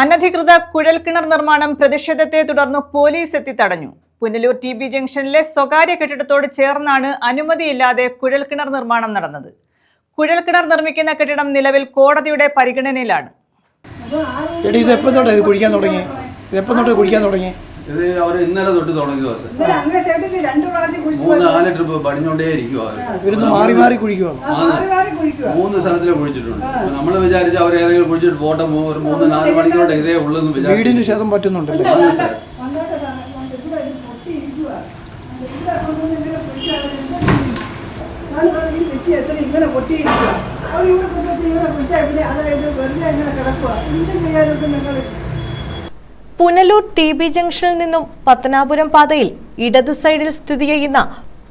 അനധികൃത കുഴൽക്കിണർ നിർമ്മാണം പ്രതിഷേധത്തെ തുടർന്ന് പോലീസ് എത്തി തടഞ്ഞു. പുനലൂർ ടി ബി ജംഗ്ഷനിലെ സ്വകാര്യ കെട്ടിടത്തോട് ചേർന്നാണ് അനുമതിയില്ലാതെ കുഴൽക്കിണർ നിർമ്മാണം നടന്നത്. കുഴൽക്കിണർ നിർമ്മിക്കുന്ന കെട്ടിടം നിലവിൽ കോടതിയുടെ പരിഗണനയിലാണ്. എടി ഇത് എപ്പം തൊട്ടാ ഇത് കുഴിക്കാൻ തുടങ്ങി? ഇത് എപ്പം തൊട്ടാ കുഴിക്കാൻ തുടങ്ങി? ഇത് അവർ ഇന്നലെ തൊട്ട് തുടങ്ങിയ ദിവസം മൂന്ന് നാല് ട്രിപ്പ് പടിഞ്ഞോണ്ടേ ഇരിക്കുക മാറി മാറി കുഴിക്കുവാണ് മാറി മാറി കുഴിക്കുക മൂന്ന് സ്ഥലത്തിലെ കുഴിച്ചിട്ടുണ്ട് നമ്മൾ വിചാരിച്ച അവർ ഏതെങ്കിലും കുഴിച്ചിട്ട് പോട്ടെ ഒരു മൂന്ന് നാല് മണിക്കൂറുടെ ഇതേ ഉള്ളെന്ന് വീടിന് വിചാരിച്ചു ക്ഷതം ഈ ഭിത്തി എത്ര ഇങ്ങനെ പൊട്ടിയിരിക്കുക അവർ ഇവിടെ കൊണ്ടുവച്ച് ഇങ്ങനെ കുഴിച്ചാൽ പിന്നെ അതായത് വെറുതെ ഇങ്ങനെ കിടക്കുക എന്ത് ചെയ്യാനൊക്കെ നിങ്ങൾ പുനലൂർ ടി ബി ജംഗ്ഷനിൽ നിന്നും പത്തനാപുരം പാതയിൽ ഇടതു സൈഡിൽ സ്ഥിതി ചെയ്യുന്ന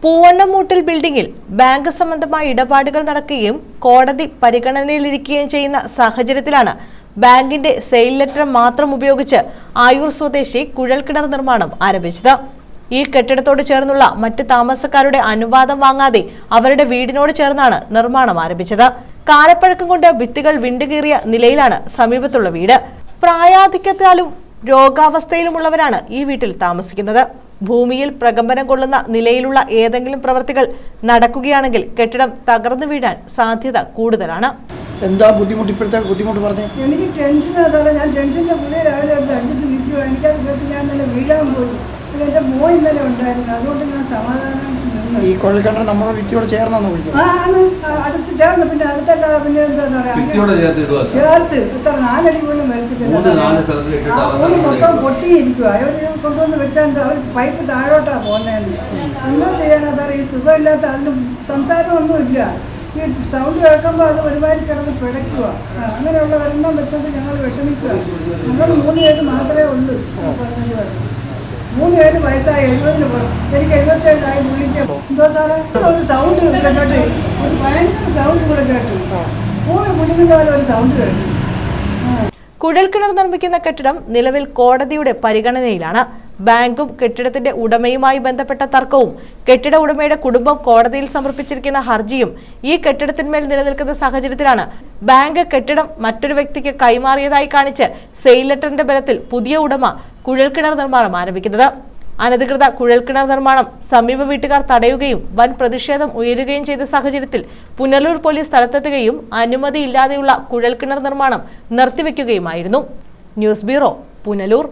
പൂവണ്ണമൂട്ടിൽ ബിൽഡിംഗിൽ ബാങ്ക് സംബന്ധമായ ഇടപാടുകൾ നടക്കുകയും കോടതി പരിഗണനയിലിരിക്കുകയും ചെയ്യുന്ന സാഹചര്യത്തിലാണ് ബാങ്കിന്റെ സെയിൽ ലെറ്റർ മാത്രം ഉപയോഗിച്ച് ആയൂർ സ്വദേശി കുഴൽക്കിണർ നിർമ്മാണം ആരംഭിച്ചത്. ഈ കെട്ടിടത്തോട് ചേർന്നുള്ള മറ്റ് താമസക്കാരുടെ അനുവാദം വാങ്ങാതെ അവരുടെ വീടിനോട് ചേർന്നാണ് നിർമ്മാണം ആരംഭിച്ചത്. കാലപ്പഴക്കം കൊണ്ട് ഭിത്തികൾ വിണ്ടുകീറിയ നിലയിലാണ് സമീപത്തുള്ള വീട്. പ്രായാധിക്യത്താലും രോഗാവസ്ഥയിലുമുള്ളവരാണ് ഈ വീട്ടിൽ താമസിക്കുന്നത്. ഭൂമിയിൽ പ്രകമ്പനം കൊള്ളുന്ന നിലയിലുള്ള ഏതെങ്കിലും പ്രവൃത്തികൾ നടക്കുകയാണെങ്കിൽ കെട്ടിടം തകർന്നു വീഴാൻ സാധ്യത കൂടുതലാണ്. എന്താ ബുദ്ധിമുട്ട് ഇപ്പോഴത്തെ ബുദ്ധിമുട്ട് പറഞ്ഞു? എനിക്ക് ടെൻഷനാണ് സാറേ. ഞാൻ ടെൻഷന്റെ പുള്ളി രാവിലെ അത് അടിച്ചിട്ട് നിൽക്കുക എനിക്കത് കേട്ട് ഞാൻ നല്ല വീഴാൻ പോയി. പിന്നെ എന്റെ മോൻ ഇന്നലെ ഉണ്ടായിരുന്നു. അതുകൊണ്ട് ഞാൻ സമാധാനമായിട്ട് ഈ കിണർ നമ്മുടെ ഭിത്തിയോട് ചേർന്നാന്ന് വിളിക്കുന്നു ആ ആണ്. ആ, അടുത്ത് ചേർന്ന്. പിന്നെ അടുത്തല്ല പിന്നെ എന്താ സാറേ അങ്ങനെ ഭിത്തിയോടെ ചേർത്ത് ഇടുക സാർ. ചേർത്ത്. എത്ര നാലടി പോലും വരത്തില്ല. മൂന്ന് നാല് സ്ഥലത്തിൽ ഇട്ടിട്ട് ആ, അവസാനം ഒരു മൊത്തം കൊണ്ടുപോയി. പൊട്ടിയിരിക്കുക അവർ കൊണ്ടുവന്ന് വെച്ചാൽ എന്താ അവർ പൈപ്പ് താഴോട്ടാ പോകുന്നതെന്ന്. എന്താ ചെയ്യാനാ സാറേ? ഈ സുഖമില്ലാത്ത അതിന് സംസാരമൊന്നുമില്ല ഈ സൗണ്ട് കേൾക്കുമ്പോൾ അത് ഒരുമാതിരി കിടന്ന് പിടയ്ക്കുക അങ്ങനെയുള്ള ഒരെണ്ണം വെച്ചോണ്ട് ഞങ്ങൾ വിഷമിക്കുക ഞങ്ങൾ മൂന്ന് പേര് മാത്രമേ ഉള്ളൂ ഈ പറഞ്ഞത് പോലെ. മൂന്ന് പേര് വയസ്സായി എഴുപതിന് പോകും എനിക്ക് എഴുപത്തേഴായി വിളിക്കാം എന്തോ സാറേ? ഒരു സൗണ്ട് കേട്ടിട്ട് ഒരു ഭയങ്കര സൗണ്ട് കൂടെ കേട്ടു. ഭൂമി കുടിക്കുന്ന പോലെ ഒരു സൗണ്ട് കേട്ടു. കുഴൽക്കിണർ നിർമ്മിക്കുന്ന കെട്ടിടം നിലവിൽ കോടതിയുടെ പരിഗണനയിലാണ്. ബാങ്കും കെട്ടിടത്തിന്റെ ഉടമയുമായി ബന്ധപ്പെട്ട തർക്കവും കെട്ടിട ഉടമയുടെ കുടുംബം കോടതിയിൽ സമർപ്പിച്ചിരിക്കുന്ന ഹർജിയും ഈ കെട്ടിടത്തിന്മേൽ നിലനിൽക്കുന്ന സാഹചര്യത്തിലാണ്. ബാങ്ക് കെട്ടിടം മറ്റൊരു വ്യക്തിക്ക് കൈമാറിയതായി കാണിച്ച് സെയിൽ ലെറ്ററിന്റെ ബലത്തിൽ പുതിയ ഉടമ കുഴൽക്കിണർ നിർമ്മാണം ആരംഭിക്കുന്നത്. അനധികൃത കുഴൽക്കിണർ നിർമ്മാണം സമീപ വീട്ടുകാർ തടയുകയും വൻ പ്രതിഷേധം ഉയരുകയും ചെയ്ത സാഹചര്യത്തിൽ പുനലൂർ പോലീസ് സ്ഥലത്തെത്തുകയും അനുമതിയില്ലാതെയുള്ള കുഴൽക്കിണർ നിർമ്മാണം നിർത്തിവെക്കുകയുമായിരുന്നു. News bureau Punalur.